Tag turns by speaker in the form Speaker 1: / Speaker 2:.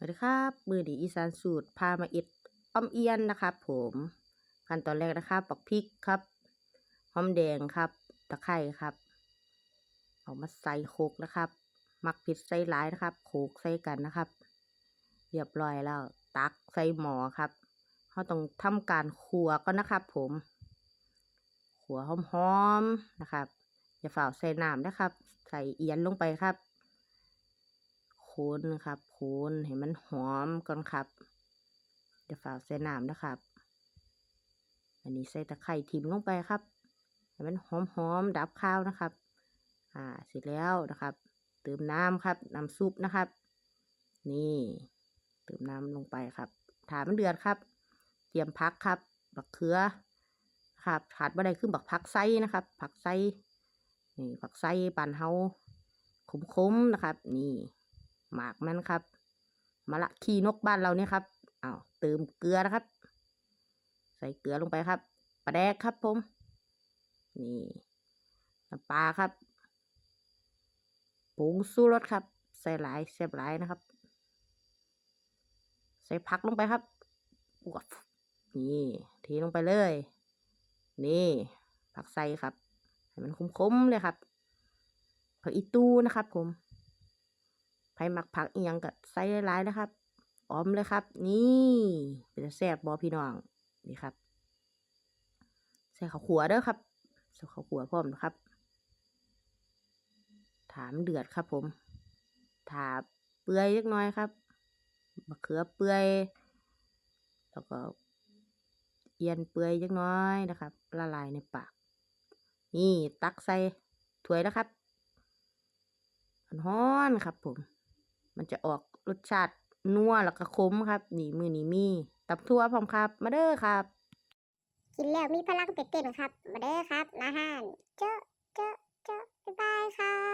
Speaker 1: สวัสดีครับมือดีอีสานสูตรพามาอ็ดอ้อมเอียนนะครับ ผมขั้นตอนแรกนะครับปักพริกครับหอมแดงครับ ตะไคร้ครับ เอามาใส่โคกนะครับมักผิดใส่หลายนะครับ โคกใส่กันนะครับเรียบร้อยแล้ว ตักใส่หมอครับเขาต้องทำการขัวก็นะครับ ผมขัวหอมๆนะครับ อย่าฝ่าใส่น้ำนะครับ ใส่เอียนลงไปครับ คนครับคนให้มันหอมก่อนครับอย่าฝ่าใส่น้ำนะครับ อันนี้ใส่ตะไคร่ทิมลงไปครับให้มันหอมหอมดับข้าวนะครับ อ่า เสร็จแล้วนะครับ เติมน้ำครับ น้ำซุปนะครับ นี่ เติมน้ำลงไปครับถามันเดือดครับ เตรียมพักครับบักเขือครับขาดบ่ได้คือบักผักไส้นะครับ ผักไส้นี่ผักไส้ปานเฮาขมๆนะครับ นี่ หมากมันครับมะละขี้นกบ้านเราเนี่ยครับอ้าวเติมเกลือนะครับ ใส่เกลือลงไปครับปลาแดกครับผมนี่น้ำปลาครับผงสู้รสครับ ใส่หลายแซ่บหลายนะครับ ใส่ผักลงไปครับวบนี่เทลงไปเลย นี่ ผักใส่ครับ ให้มันคมๆเลยครับผักอีตูนะครับผม ไผหมักผักอีหยังก็ใส่หลายๆนะครับออมเลยครับ นี่เป็นแซ่บบอพี่น้องนี่ครับใส่ข้าวขัวเด้อครับใส่ข้าวขัวพร้อมนะครับ ถามเดือดครับ ผมถาเปื่อยเล็กน้อยครับมะเขือเปื่อยแล้วก็เอียนเปื่อยเล็กน้อยนะครับ ละลายในปาก นี่ตักใส่ถ้วยนะครับร้อนครับผม มันจะออกรสชาตินัวแล้วก็ขมครับ นี่มือนี้มีตับทั่วพร้อมครับ มาเด้อครับ
Speaker 2: กินแล้วมีพลังเป็ดเต็มครับ มาเด้อครับนาหานเจ้าเจ้าเจ้าบ๊ายบายครับ